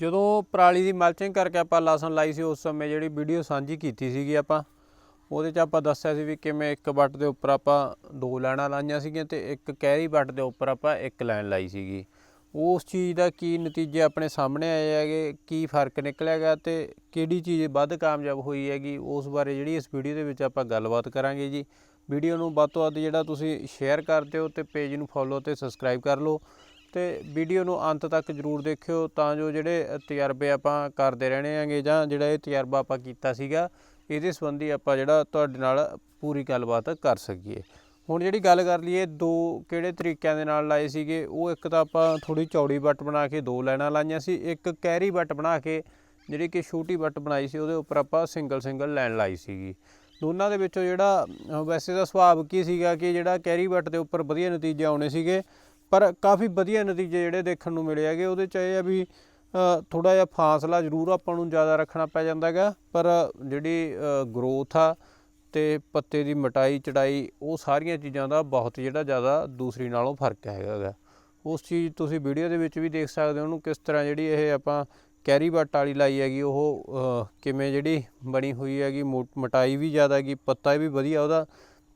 ਜਦੋਂ ਪਰਾਲੀ ਦੀ ਮਲਚਿੰਗ ਕਰਕੇ ਆਪਾਂ ਲਸਣ ਲਾਈ ਸੀ, ਉਸ ਸਮੇਂ ਜਿਹੜੀ ਵੀਡੀਓ ਸਾਂਝੀ ਕੀਤੀ ਸੀਗੀ ਆਪਾਂ, ਉਹਦੇ 'ਚ ਆਪਾਂ ਦੱਸਿਆ ਸੀ ਵੀ ਕਿਵੇਂ ਇੱਕ ਵੱਟ ਦੇ ਉੱਪਰ ਆਪਾਂ ਦੋ ਲਾਈਨਾਂ ਲਾਈਆਂ ਸੀਗੀਆਂ ਤੇ ਇੱਕ ਕੈਰੀ ਵੱਟ ਦੇ ਉੱਪਰ ਆਪਾਂ ਇੱਕ ਲਾਈਨ ਲਾਈ ਸੀਗੀ। ਉਸ ਚੀਜ਼ ਦਾ ਕੀ ਨਤੀਜੇ ਆਪਣੇ ਸਾਹਮਣੇ ਆਏ ਹੈਗੇ, ਕੀ ਫ਼ਰਕ ਨਿਕਲਿਆਗਾ ਤੇ ਕਿਹੜੀ ਚੀਜ਼ ਵੱਧ ਕਾਮਯਾਬ ਹੋਈ ਹੈਗੀ, ਉਸ ਬਾਰੇ ਜਿਹੜੀ ਇਸ ਵੀਡੀਓ ਦੇ ਵਿੱਚ ਆਪਾਂ ਗੱਲਬਾਤ ਕਰਾਂਗੇ ਜੀ। ਵੀਡੀਓ ਨੂੰ ਵੱਧ ਤੋਂ ਵੱਧ ਜਿਹੜਾ ਤੁਸੀਂ ਸ਼ੇਅਰ ਕਰ ਦਿਓ ਤੇ ਪੇਜ ਨੂੰ ਫੋਲੋ ਤੇ ਸਬਸਕ੍ਰਾਈਬ ਕਰ ਲਓ। ਤੇ ਵੀਡੀਓ ਨੂੰ ਅੰਤ ਤੱਕ ਜਰੂਰ ਦੇਖਿਓ ਤਾਂ ਜੋ ਜਿਹੜੇ ਤਜਰਬੇ ਆਪਾਂ ਕਰਦੇ ਰਹਿਣੇ ਆਂਗੇ ਜਾਂ ਜਿਹੜਾ ਇਹ ਤਜਰਬਾ ਆਪਾਂ ਕੀਤਾ ਸੀਗਾ, ਇਹਦੇ ਸੰਬੰਧੀ ਆਪਾਂ ਜਿਹੜਾ ਤੁਹਾਡੇ ਨਾਲ ਪੂਰੀ ਗੱਲਬਾਤ ਕਰ ਸਕੀਏ। ਹੁਣ ਜਿਹੜੀ ਗੱਲ ਕਰ ਲਈਏ, ਦੋ ਕਿਹੜੇ ਤਰੀਕਿਆਂ ਦੇ ਨਾਲ ਲਾਏ ਸੀਗੇ? ਉਹ ਇੱਕ ਤਾਂ ਆਪਾਂ ਥੋੜੀ ਚੌੜੀ ਵੱਟ ਬਣਾ ਕੇ ਦੋ ਲਾਈਨਾਂ ਲਾਈਆਂ ਸੀ। ਇੱਕ ਕੈਰੀ ਵੱਟ ਬਣਾ ਕੇ, ਜਿਹੜੀ ਕਿ ਛੋਟੀ ਵੱਟ ਬਣਾਈ ਸੀ, ਉਹਦੇ ਉੱਪਰ ਆਪਾਂ ਸਿੰਗਲ ਸਿੰਗਲ ਲਾਈਨ ਲਾਈ ਸੀਗੀ। ਦੋਨਾਂ ਦੇ ਵਿੱਚੋਂ ਜਿਹੜਾ ਵੈਸੇ ਦਾ ਸੁਭਾਵ ਕੀ ਸੀਗਾ ਕਿ ਜਿਹੜਾ ਕੈਰੀ ਵੱਟ ਦੇ ਉੱਪਰ ਵਧੀਆ ਨਤੀਜੇ ਆਉਣੇ ਸੀਗੇ। ਪਰ ਕਾਫੀ ਵਧੀਆ ਨਤੀਜੇ ਜਿਹੜੇ ਦੇਖਣ ਨੂੰ ਮਿਲੇ ਹੈਗੇ, ਉਹਦੇ ਚ ਇਹ ਆ ਵੀ ਥੋੜਾ ਜਿਹਾ ਫਾਸਲਾ ਜ਼ਰੂਰ ਆਪਾਂ ਨੂੰ ਜ਼ਿਆਦਾ ਰੱਖਣਾ ਪੈ ਜਾਂਦਾ ਹੈਗਾ, ਪਰ ਜਿਹੜੀ ਗਰੋਥ ਆ ਤੇ ਪੱਤੇ ਦੀ ਮਟਾਈ, ਚੜਾਈ, ਉਹ ਸਾਰੀਆਂ ਚੀਜ਼ਾਂ ਦਾ ਬਹੁਤ ਜਿਹੜਾ ਜ਼ਿਆਦਾ ਦੂਸਰੀ ਨਾਲੋਂ ਫ਼ਰਕ ਹੈਗਾ ਗਾ। ਉਸ ਚੀਜ਼ ਤੁਸੀਂ ਵੀਡੀਓ ਦੇ ਵਿੱਚ ਵੀ ਦੇਖ ਸਕਦੇ ਹੋ ਉਹਨੂੰ ਕਿਸ ਤਰ੍ਹਾਂ ਜਿਹੜੀ ਇਹ ਆਪਾਂ ਕੈਰੀ ਬੱਟ ਵਾਲੀ ਲਾਈ ਹੈਗੀ, ਉਹ ਕਿਵੇਂ ਜਿਹੜੀ ਬਣੀ ਹੋਈ ਹੈਗੀ, ਮੋ- ਮਟਾਈ ਵੀ ਜ਼ਿਆਦਾ ਹੈਗੀ, ਪੱਤਾ ਵੀ ਵਧੀਆ ਉਹਦਾ,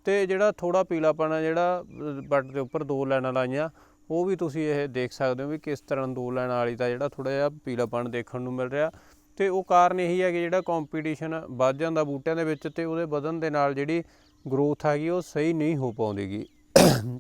ਤੇ ਜਿਹੜਾ ਥੋੜਾ ਪੀਲਾਪਣ ਆ ਜਿਹੜਾ ਬੱਟ ਦੇ ਉੱਪਰ ਦੋ ਲਾਈਨਾਂ ਲਾਈਆਂ ਉਹ ਵੀ ਤੁਸੀਂ ਇਹ ਦੇਖ ਸਕਦੇ ਹੋ ਵੀ ਕਿਸ ਤਰ੍ਹਾਂ ਅੰਦੋਲਨ ਵਾਲੀ ਦਾ ਜਿਹੜਾ ਥੋੜਾ ਜਿਹਾ ਪੀਲਾਪਣ ਦੇਖਣ ਨੂੰ ਮਿਲ ਰਿਹਾ ਤੇ ਉਹ ਕਾਰਨ ਇਹੀ ਹੈ ਕਿ ਜਿਹੜਾ ਕੰਪੀਟੀਸ਼ਨ ਵੱਧ ਜਾਂਦਾ ਬੂਟਿਆਂ ਦੇ ਵਿੱਚ ਤੇ ਉਹਦੇ ਵਧਣ ਦੇ ਨਾਲ ਜਿਹੜੀ ਗਰੋਥ ਹੈਗੀ ਉਹ ਸਹੀ ਨਹੀਂ ਹੋ ਪਾਉਂਦੀਗੀ।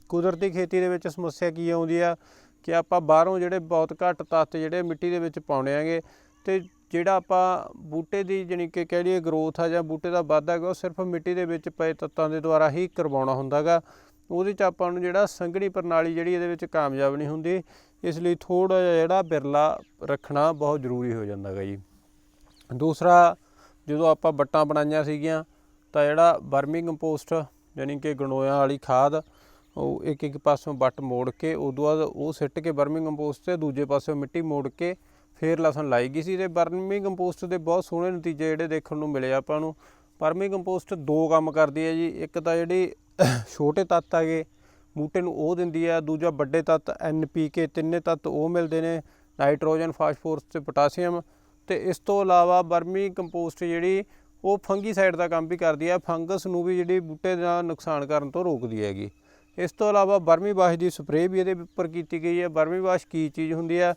ਕੁਦਰਤੀ ਖੇਤੀ ਦੇ ਵਿੱਚ ਸਮੱਸਿਆ ਕੀ ਆਉਂਦੀ ਆ ਕਿ ਆਪਾਂ ਬਾਹਰੋਂ ਜਿਹੜੇ ਬਹੁਤ ਘੱਟ ਤੱਤ ਜਿਹੜੇ ਮਿੱਟੀ ਦੇ ਵਿੱਚ ਪਾਉਣੇ ਆਂਗੇ ਤੇ ਜਿਹੜਾ ਆਪਾਂ ਬੂਟੇ ਦੀ ਜਾਣੀ ਕਿ ਕਹਿ ਲਈਏ ਗਰੋਥ ਆ ਜਾਂ ਬੂਟੇ ਦਾ ਵਾਧਾ ਹੈਗਾ ਉਹ ਸਿਰਫ ਮਿੱਟੀ ਦੇ ਵਿੱਚ ਪਏ ਤੱਤਾਂ ਦੇ ਦੁਆਰਾ ਹੀ ਕਰਵਾਉਣਾ ਹੁੰਦਾਗਾ ਉਹਦੇ ਚ ਆਪਾਂ ਨੂੰ ਜਿਹੜਾ ਸੰਘਣੀ ਪ੍ਰਣਾਲੀ ਜਿਹੜੀ ਇਹਦੇ ਵਿੱਚ ਕਾਮਯਾਬ ਨਹੀਂ ਹੁੰਦੀ, ਇਸ ਲਈ ਥੋੜਾ ਜਿਹਾ ਜਿਹੜਾ ਬਿਰਲਾ ਰੱਖਣਾ ਬਹੁਤ ਜ਼ਰੂਰੀ ਹੋ ਜਾਂਦਾ ਹੈਗਾ ਜੀ। ਦੂਸਰਾ, ਜਦੋਂ ਆਪਾਂ ਬੱਟਾਂ ਬਣਾਈਆਂ ਸੀਗੀਆਂ, ਤਾਂ ਜਿਹੜਾ ਵਰਮੀ ਕੰਪੋਸਟ ਯਾਨੀ ਕਿ ਗਣੋਇਆਂ ਵਾਲੀ ਖਾਦ, ਉਹ ਇੱਕ ਇੱਕ ਪਾਸੋਂ ਬੱਟ ਮੋੜ ਕੇ, ਉਦੋਂ ਬਾਅਦ ਉਹ ਸਿੱਟ ਕੇ ਵਰਮੀ ਕੰਪੋਸਟ ਤੇ ਦੂਜੇ ਪਾਸੋਂ ਮਿੱਟੀ ਮੋੜ ਕੇ ਫੇਰ ਲਸਣ ਲਾਈ ਗਈ ਸੀ ਤੇ ਵਰਮੀ ਕੰਪੋਸਟ ਦੇ ਬਹੁਤ ਸੋਹਣੇ ਨਤੀਜੇ ਜਿਹੜੇ ਦੇਖਣ ਨੂੰ ਮਿਲੇ ਆਪਾਂ ਨੂੰ। ਵਰਮੀ ਕੰਪੋਸਟ ਦੋ ਕੰਮ ਕਰਦੀ ਹੈ ਜੀ। ਇੱਕ ਤਾਂ ਜਿਹੜੀ ਛੋਟੇ ਤੱਤ ਹੈਗੇ, ਬੂਟੇ ਨੂੰ ਉਹ ਦਿੰਦੀ ਹੈ, ਦੂਜਾ ਵੱਡੇ ਤੱਤ ਐਨਪੀਕੇ ਤਿੰਨੇ ਤੱਤ ਉਹ ਮਿਲਦੇ ਨੇ, ਨਾਈਟ੍ਰੋਜਨ, ਫਾਸਫੋਰਸ ਤੇ ਪੋਟਾਸ਼ੀਅਮ। ਤੇ ਇਸ ਤੋਂ ਇਲਾਵਾ ਵਰਮੀ ਕੰਪੋਸਟ ਜਿਹੜੀ, ਉਹ ਫੰਗੀਸਾਈਡ ਦਾ ਕੰਮ ਵੀ ਕਰਦੀ ਹੈ। ਫੰਗਸ ਨੂੰ ਵੀ ਜਿਹੜੀ ਬੂਟੇ ਦਾ ਨੁਕਸਾਨ ਕਰਨ ਤੋਂ ਰੋਕਦੀ ਹੈਗੀ। ਇਸ ਤੋਂ ਇਲਾਵਾ ਵਰਮੀ ਵਾਸ਼ ਦੀ ਸਪਰੇਅ ਵੀ ਇਹਦੇ ਉੱਪਰ ਕੀਤੀ ਗਈ ਹੈ। ਵਰਮੀ ਵਾਸ਼ ਕੀ ਚੀਜ਼ ਹੁੰਦੀ ਹੈ?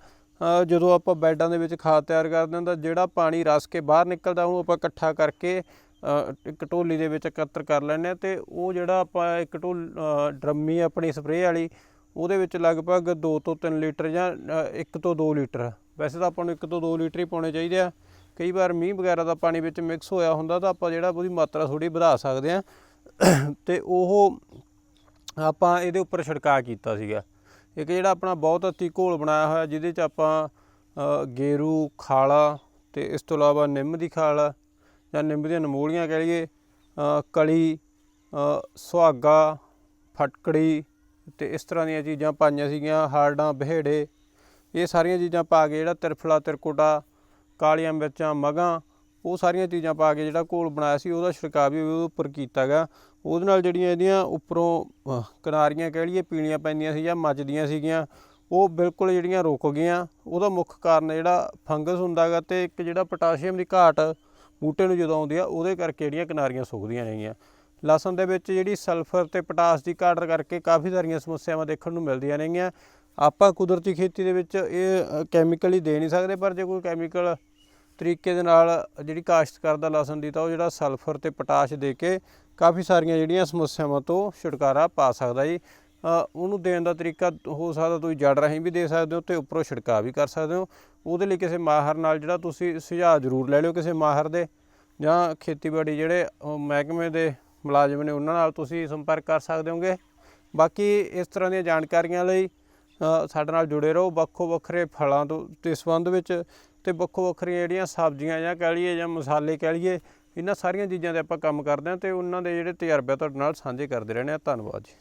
ਜਦੋਂ ਆਪਾਂ ਬੈਡਾਂ ਦੇ ਵਿੱਚ ਖਾਦ ਤਿਆਰ ਕਰਦੇ ਹਾਂ ਤਾਂ ਜਿਹੜਾ ਪਾਣੀ ਰਸ ਕੇ ਬਾਹਰ ਨਿਕਲਦਾ, ਉਹਨੂੰ ਆਪਾਂ ਇਕੱਠਾ ਕਰਕੇ ਇੱਕ ਢੋਲੀ ਦੇ ਵਿੱਚ ਇਕੱਤਰ ਕਰ ਲੈਂਦੇ ਹਾਂ ਤੇ ਉਹ ਜਿਹੜਾ ਆਪਾਂ ਇੱਕ ਢੋਲ ਡਰਮੀ ਆਪਣੀ ਸਪਰੇਅ ਵਾਲੀ, ਉਹਦੇ ਵਿੱਚ ਲਗਭਗ 2 ਤੋਂ 3 ਲੀਟਰ ਜਾਂ 1 ਤੋਂ 2 ਲੀਟਰ। ਵੈਸੇ ਤਾਂ ਆਪਾਂ ਨੂੰ 1 ਤੋਂ 2 ਲੀਟਰ ਹੀ ਪਾਉਣੇ ਚਾਹੀਦੇ ਆ। ਕਈ ਵਾਰ ਮੀਂਹ ਵਗੈਰਾ ਦਾ ਪਾਣੀ ਵਿੱਚ ਮਿਕਸ ਹੋਇਆ ਹੁੰਦਾ ਤਾਂ ਆਪਾਂ ਜਿਹੜਾ ਉਹਦੀ ਮਾਤਰਾ ਥੋੜੀ ਵਧਾ ਸਕਦੇ ਆ। ਤੇ ਉਹ ਆਪਾਂ ਇਹਦੇ ਉੱਪਰ ਛਿੜਕਾਅ ਕੀਤਾ ਸੀਗਾ। ਇੱਕ ਜਿਹੜਾ ਆਪਣਾ ਬਹੁਤ ਅੱਤੀ ਘੋਲ ਬਣਾਇਆ ਹੋਇਆ, ਜਿਹਦੇ ਚ ਆਪਾਂ ਗੇਰੂ, ਖਾਲਾ ਤੇ ਇਸ ਤੋਂ ਇਲਾਵਾ ਨਿੰਮ ਦੀ ਖਾਲ ਜਾਂ ਨਿੰਮ ਦੀਆਂ ਨਮੂਲੀਆਂ ਕਹਿ ਲਈਏ ਕਲੀ ਸੁਹਾਗਾ, ਫਟਕੜੀ ਤੇ ਇਸ ਤਰ੍ਹਾਂ ਦੀਆਂ ਚੀਜ਼ਾਂ ਪਾਈਆਂ ਸੀਗੀਆਂ, ਹਾਰਡਾਂ, ਬਹੇੜੇ। ਇਹ ਸਾਰੀਆਂ ਚੀਜ਼ਾਂ ਪਾ ਕੇ ਜਿਹੜਾ ਤਿਰਫਲਾ, ਤਿਰਕੁਟਾ, ਕਾਲੀਆਂ ਮਿਰਚਾਂ, ਮਗਾਂ, ਉਹ ਸਾਰੀਆਂ ਚੀਜ਼ਾਂ ਪਾ ਕੇ ਜਿਹੜਾ ਘੋਲ ਬਣਾਇਆ ਸੀ, ਉਹਦਾ ਛਿੜਕਾਅ ਵੀ ਉਹਦੇ ਉੱਪਰ ਕੀਤਾ ਗਾ ਉਹਦੇ ਨਾਲ ਜਿਹੜੀਆਂ ਇਹਦੀਆਂ ਉੱਪਰੋਂ ਕਿਨਾਰੀਆਂ ਕਹਿ ਲਈਏ ਪੀਣੀਆਂ ਪੈਂਦੀਆਂ ਸੀ ਜਾਂ ਮੱਚਦੀਆਂ ਸੀਗੀਆਂ, ਉਹ ਬਿਲਕੁਲ ਜਿਹੜੀਆਂ ਰੁਕ ਗਈਆਂ। ਉਹਦਾ ਮੁੱਖ ਕਾਰਨ ਜਿਹੜਾ ਫੰਗਸ ਹੁੰਦਾਗਾ ਤੇ ਇੱਕ ਜਿਹੜਾ ਪੋਟਾਸ਼ੀਅਮ ਦੀ ਘਾਟ ਬੂਟੇ ਨੂੰ ਜਦੋਂ ਆਉਂਦੀ ਆ, ਉਹਦੇ ਕਰਕੇ ਜਿਹੜੀਆਂ ਕਿਨਾਰੀਆਂ ਸੁੱਕਦੀਆਂ ਨੇਗੀਆਂ। ਲਸਣ ਦੇ ਵਿੱਚ ਜਿਹੜੀ ਸਲਫਰ ਤੇ ਪੋਟਾਸ਼ ਦੀ ਘਾਟ ਕਰਕੇ ਕਾਫੀ ਸਾਰੀਆਂ ਸਮੱਸਿਆਵਾਂ ਦੇਖਣ ਨੂੰ ਮਿਲਦੀਆਂ ਨੇਗੀਆਂ। ਆਪਾਂ ਕੁਦਰਤੀ ਖੇਤੀ ਦੇ ਵਿੱਚ ਇਹ ਕੈਮੀਕਲ ਹੀ ਦੇ ਨਹੀਂ ਸਕਦੇ, ਪਰ ਜੇ ਕੋਈ ਕੈਮੀਕਲ ਤਰੀਕੇ ਦੇ ਨਾਲ ਜਿਹੜੀ ਕਾਸ਼ਤ ਕਰਦਾ ਲਸਣ ਦੀ, ਤਾਂ ਉਹ ਜਿਹੜਾ ਸਲਫਰ ਤੇ ਪੋਟਾਸ਼ ਦੇ ਕੇ ਕਾਫੀ ਸਾਰੀਆਂ ਜਿਹੜੀਆਂ ਸਮੱਸਿਆਵਾਂ ਤੋਂ ਛੁਟਕਾਰਾ ਪਾ ਸਕਦਾ ਜੀ। ਉਹਨੂੰ ਦੇਣ ਦਾ ਤਰੀਕਾ ਹੋ ਸਕਦਾ ਤੁਸੀਂ ਜੜ ਰਾਹੀਂ ਵੀ ਦੇ ਸਕਦੇ ਹੋ ਤੇ ਉੱਪਰੋਂ ਛਿੜਕਾਅ ਵੀ ਕਰ ਸਕਦੇ ਹੋ। ਉਹਦੇ ਲਈ ਕਿਸੇ ਮਾਹਰ ਨਾਲ ਜਿਹੜਾ ਤੁਸੀਂ ਸੁਝਾਅ ਜ਼ਰੂਰ ਲੈ ਲਿਓ ਕਿਸੇ ਮਾਹਰ ਦੇ ਜਾਂ ਖੇਤੀਬਾੜੀ ਜਿਹੜੇ ਮਹਿਕਮੇ ਦੇ ਮੁਲਾਜ਼ਮ ਨੇ ਉਹਨਾਂ ਨਾਲ ਤੁਸੀਂ ਸੰਪਰਕ ਕਰ ਸਕਦੇ ਹੋਗੇ। ਬਾਕੀ ਇਸ ਤਰ੍ਹਾਂ ਦੀਆਂ ਜਾਣਕਾਰੀਆਂ ਲਈ ਸਾਡੇ ਨਾਲ ਜੁੜੇ ਰਹੋ ਵੱਖੋ ਵੱਖਰੇ ਫਲਾਂ ਤੋਂ ਦੇ ਸੰਬੰਧ ਵਿੱਚ ਤੇ ਵੱਖੋ ਵੱਖਰੀਆਂ ਜਿਹੜੀਆਂ ਸਬਜ਼ੀਆਂ ਜਾਂ ਕਹਿ ਲਈਏ ਜਾਂ ਮਸਾਲੇ ਕਹਿ ਲਈਏ, ਇਹਨਾਂ ਸਾਰੀਆਂ ਚੀਜ਼ਾਂ ਤੇ ਆਪਾਂ ਕੰਮ ਕਰਦੇ ਹਾਂ ਤੇ ਉਹਨਾਂ ਦੇ ਜਿਹੜੇ ਤਜਰਬੇ ਤੁਹਾਡੇ ਨਾਲ ਸਾਂਝੇ ਕਰਦੇ ਰਹਿੰਦੇ ਆ ਧੰਨਵਾਦ ਜੀ।